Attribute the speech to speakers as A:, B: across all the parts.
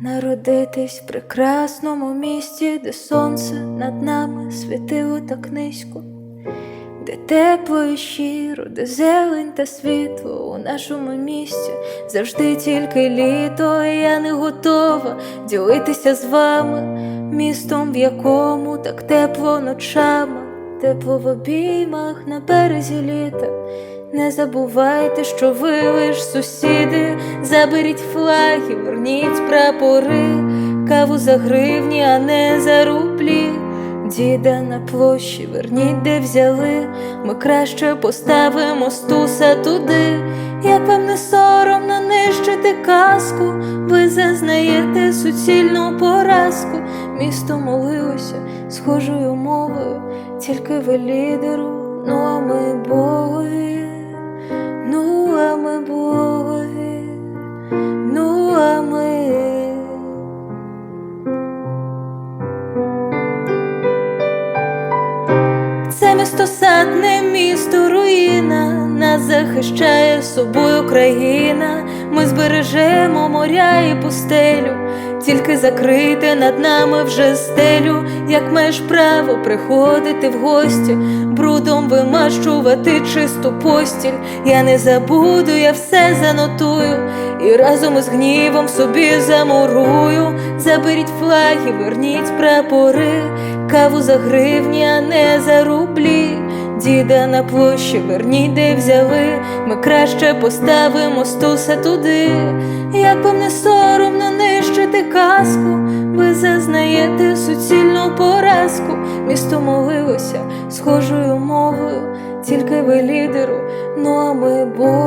A: Народитись в прекрасному місті, де сонце над нами світило так низько, де тепло і щиро, де зелень та світло у нашому місті завжди тільки літо, і я не готова ділитися з вами містом, в якому так тепло ночами, тепло в обіймах на березі літа. Не забувайте, що ви лиш сусіди, заберіть флаги, верніть прапори, каву за гривні, а не за рублі. Діда на площі, верніть, де взяли, ми краще поставимо стуса туди. Як вам не соромно нищити казку, ви зазнаєте суцільну поразку. Місто молилося схожою мовою, тільки ви лідеру, ну а ми богові. Це місто сад, місто руїна, нас захищає собою країна. Ми збережемо моря і пустелю, тільки закрити над нами вже стелю, як маєш право приходити в гості, брудом вимащувати чисту постіль. Я не забуду, я все занотую, і разом із гнівом собі замурую. Заберіть флаги, верніть прапори, каву за гривні, а не за рублі. Діда на площі, верніть, де взяли, ми краще поставимо стуса туди. Як вам не соромно нищити казку, ви зазнаєте суцільну поразку. Місто молилося схожою мовою, тільки ви лідеру, ну а ми Богові,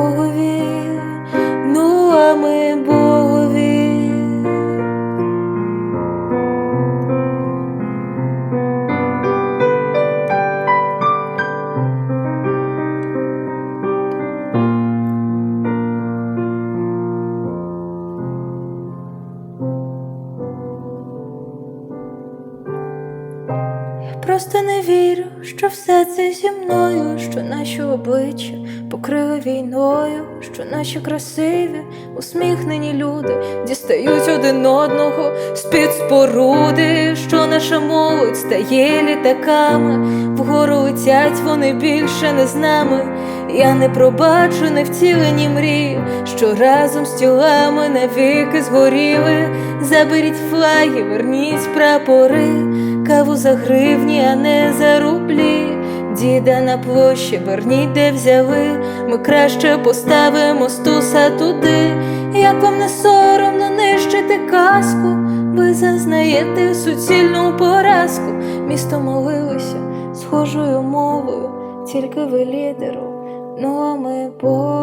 A: просто не вірю, що все це зі мною, що наші обличчя покрили війною, що наші красиві, усміхнені люди дістають один одного з-під споруди, що наша молодь стає літаками, вгору летять вони більше не з нами. Я не пробачу невтілені мрії, що разом з тілами навіки згоріли. Заберіть флаги, верніть прапори, каву за гривні, а не за рублі. Діда на площі, верніть, де взяли. Ми краще поставимо стуса туди. Як вам не соромно нищити казку, ви зазнаєте суцільну поразку. Місто молилося схожою мовою, тільки ви лідеру, ну а ми Бог.